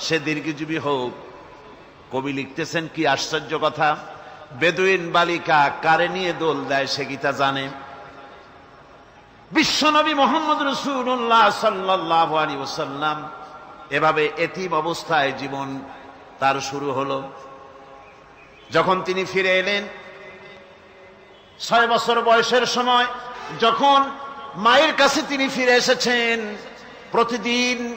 সে দীর্ঘজীবী হোক। কবি লিখতেছেন কি আশ্চর্য কথা। বেদুইন বালিকা কারে নিয়ে দোল দেয় সে গীতা জানে। বিশ্বনবী মোহাম্মদ রসুল্লাহ সাল্লাহ আলী ওসাল্লাম এভাবে এতিম অবস্থায় জীবন তার শুরু হলো। যখন তিনি ফিরে এলেন, ছয় বছর বয়সের সময় যখন মায়ের কাছে তিনি ফিরে এসেছেন, প্রতিদিন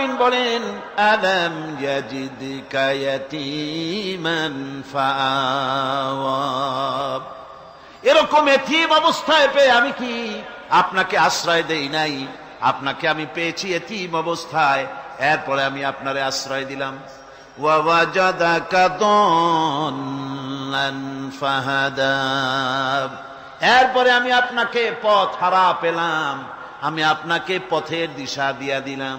আলামিন বলেন, আলাম ইয়াজিদ কায়াতিমান ফাওয়াব এরকম এতিম অবস্থায় পেয়ে আমি কি আপনাকে আশ্রয় দেই নাই? আপনাকে আমি পেয়েছি এতিম অবস্থায়, এরপরে আমি আপনারে আশ্রয় দিলাম। এরপরে আমি আপনাকে পথ হারা পেলাম, আমি আপনাকে পথের দিশা দিয়া দিলাম।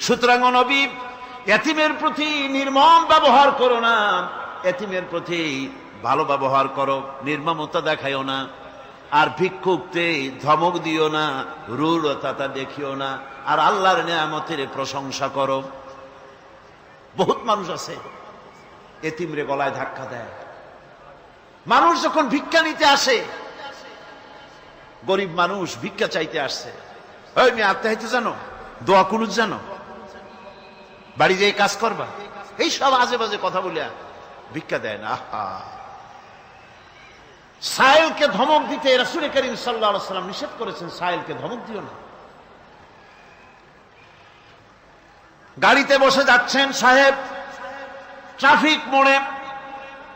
সুতরাং নবী, এতিমের প্রতি নির্মম ব্যবহার করো না। এতিমের প্রতি ভালো ব্যবহার করো, নির্মমতা দেখাইও না। আর ভিক্ষুকতে ধমক দিও না রূঢ়তা দেখিও না। আর আল্লাহর নেয়ামতের প্রশংসা করো। বহুত মানুষ আছে, এতিমরে গলায় ধাক্কা দেয়। মানুষ যখন ভিক্ষা নিতে আসে গরিব মানুষ ভিক্ষা চাইতে আসছে। আত্মাহিতে জানো? দোয়া কুনুজ জানো? বাড়ি যেয়ে কাজ করবা। এই সব আজে বাজে কথা বলিয়া ভিক্ষা দেয় না। সাহেলকে ধমক দিতে রাসুল করিম সাল্লাহ সাল্লাম নিষেধ করেছেন সাহেলকে ধমক দিও না। গাড়িতে বসে যাচ্ছেন সাহেব। ট্রাফিক মোড়ে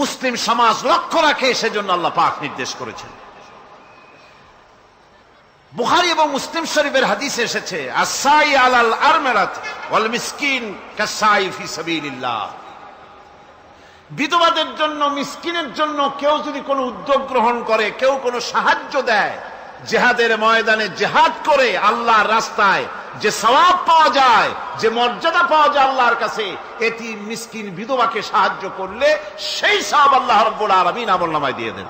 মুসলিম সমাজ লক্ষ্য রাখে, সেজন্য আল্লাহ পাক নির্দেশ করেছেন। বুহারি এবং মুসলিম শরীফের হাদিসে এসেছে আসাই আলাল আরমেরাত ওয়াল মিসকিন কাসাই ফি সাবিলিল্লাহ। বিধবাদের জন্য, মিসকিনের জন্য কেউ যদি কোনো উদ্যোগ গ্রহণ করে, কেউ কোনো সাহায্য দেয়, জেহাদের ময়দানে জেহাদ করে, আল্লাহর রাস্তায় যে সওয়াব পাওয়া যায়, যে মর্যাদা পাওয়া যায় আল্লাহর কাছে, এটি মিসকিন বিধবাকে সাহায্য করলে সেই সব আল্লাহ রব্বুল আলামিন আমল নামায় দিয়ে দেন।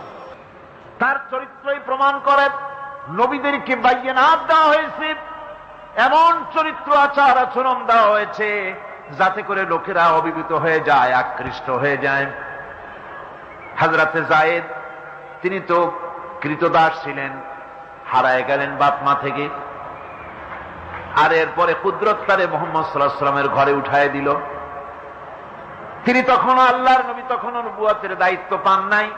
তার চরিত্রই প্রমাণ করে, নবীদেরকে বাইয়ানাত দেওয়া হয়েছে। এমন চরিত্র, আচার, আচরণ দেওয়া হয়েছে, যাতে করে লোকেরা অভিভূত হয়ে যায়, আকৃষ্ট হয়ে যায়। হাজরাতে জায়েদ, তিনি তো কৃতদাস ছিলেন, হারায় গেলেন বাপ মা থেকে। আর এরপরে কুদরত তারে মোহাম্মদ সাল্লাহ সাল্লামের ঘরে উঠায় দিল। তিনি তখন আল্লাহর নবী, তখনও নবুয়াতের দায়িত্ব পান নাই।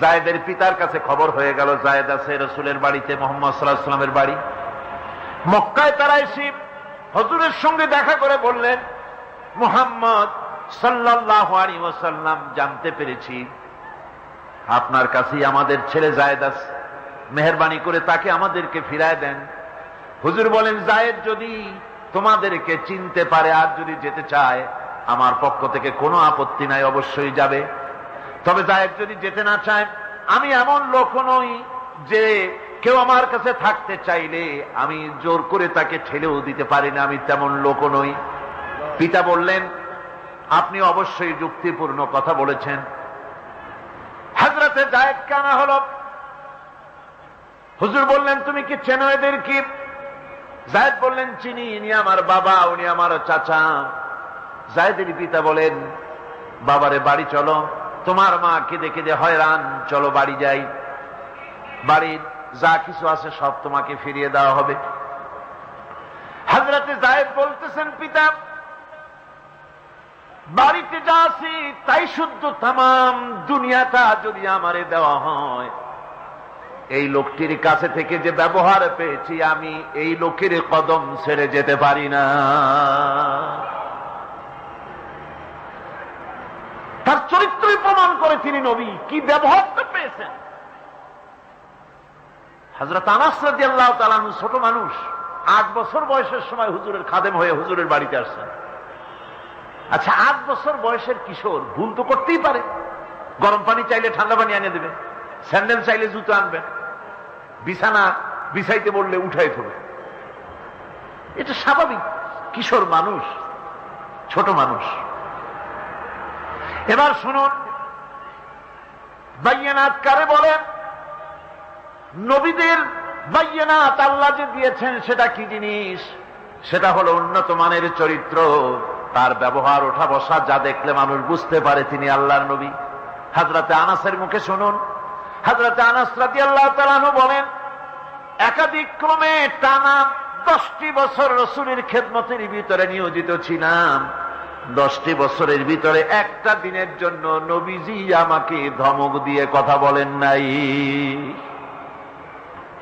জায়েদের পিতার কাছে খবর হয়ে গেল, জায়েদ আছে রসুলের বাড়িতে, মোহাম্মদ সাল্লাহ সাল্লামের বাড়ি। মক্কায় তারা এসে হজুরের সঙ্গে দেখা করে বললেন, মুহাম্মদ সাল্লাহ আলী জানতে পেরেছি। আপনার কাছেই আমাদের ছেলে জায়েদ আছে। মেহরবানি করে তাকে আমাদেরকে ফিরায় দেন। হুজুর বলেন, জায়েদ যদি তোমাদেরকে চিনতে পারে আর যদি যেতে চায়, আমার পক্ষ থেকে কোনো আপত্তি নাই, অবশ্যই যাবে। তবে জায়েদ যদি যেতে না চায়, আমি এমন লোক নই যে কেউ আমার কাছে থাকতে চাইলে আমি জোর করে তাকে ঠেলেও দিতে পারি না, আমি তেমন লোক নই। পিতা বললেন, আপনি অবশ্যই যুক্তিপূর্ণ কথা বলেছেন। হাজরাতে জায়েদ কানা হল। হুজুর বললেন, তুমি কি চেনো এদের কি? জায়দ বললেন, চিনি, ইনি আমার বাবা, উনি আমার চাচা। জায়দের পিতা বলেন, বাবারে, বাড়ি চলো। তোমার মা কেঁদে কেঁদে হয়রান। চলো, বাড়ি যাই। বাড়ির যা কিছু আছে সব তোমাকে ফিরিয়ে দেওয়া হবে। হাজরাতে জায়দ বলতেছেন, পিতা, বাড়িতে যা আছি তাই শুদ্ধ তাম দুনিয়াটা যদি আমারে দেওয়া হয় এই লোকটির কাছে থেকে যে ব্যবহার পেয়েছি, আমি এই লোকের কদম ছেড়ে যেতে পারি না। তার চরিত্রই প্রমাণ করে তিনি নবী। কি ব্যবহারটা পেয়েছেন? হজরত আনাসরাদি আল্লাহ ছোট মানুষ, আট বছর বয়সের সময় হুজুরের খাদেম হয়ে হুজুরের বাড়িতে আসছেন। আচ্ছা আট বছর বয়সের কিশোর, ভুল তো করতেই পারে। গরম পানি চাইলে ঠান্ডা পানি এনে দেবে, স্যান্ডেল চাইলে জুতো আনবে বিছানা বিছাইতে বললে উঠাই থবে এটা স্বাভাবিক, কিশোর মানুষ, ছোট মানুষ। এবার শুনুন, বাইয়ানাত কারে বলেন? নবীদের বাইয়ানাত আল্লাহ যে দিয়েছেন, সেটা কি জিনিস? সেটা হলো উন্নত মানের চরিত্র। তার ব্যবহার ওঠা বসা যা দেখলে মানুষ বুঝতে পারে তিনি আল্লাহর নবী। হাজরাতে আনাসের মুখে শুনুন। হাজরাতে আনাস রাতি আল্লাহ তালানু বলেন একাধিক ক্রমে টানা দশটি বছর রসুলের খেদমতের ভিতরে নিয়োজিত ছিলাম। দশটি বছরের ভিতরে একটা দিনের জন্য নবীজি আমাকে ধমক দিয়ে কথা বলেন নাই।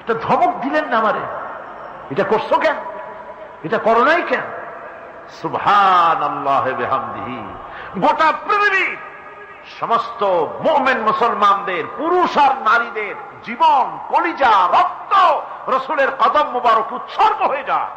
এটা ধমক দিলেন না আমারে। এটা করছ কেন? এটা করো নাই কেন? সুভান আল্লাহ গোটা পৃথিবী সমস্ত মোমেন মুসলমানদের, পুরুষ আর নারীদের জীবন, কলিজা, রক্ত, রসুলের কদম মুবারক উৎসর্গ হয়ে যায়।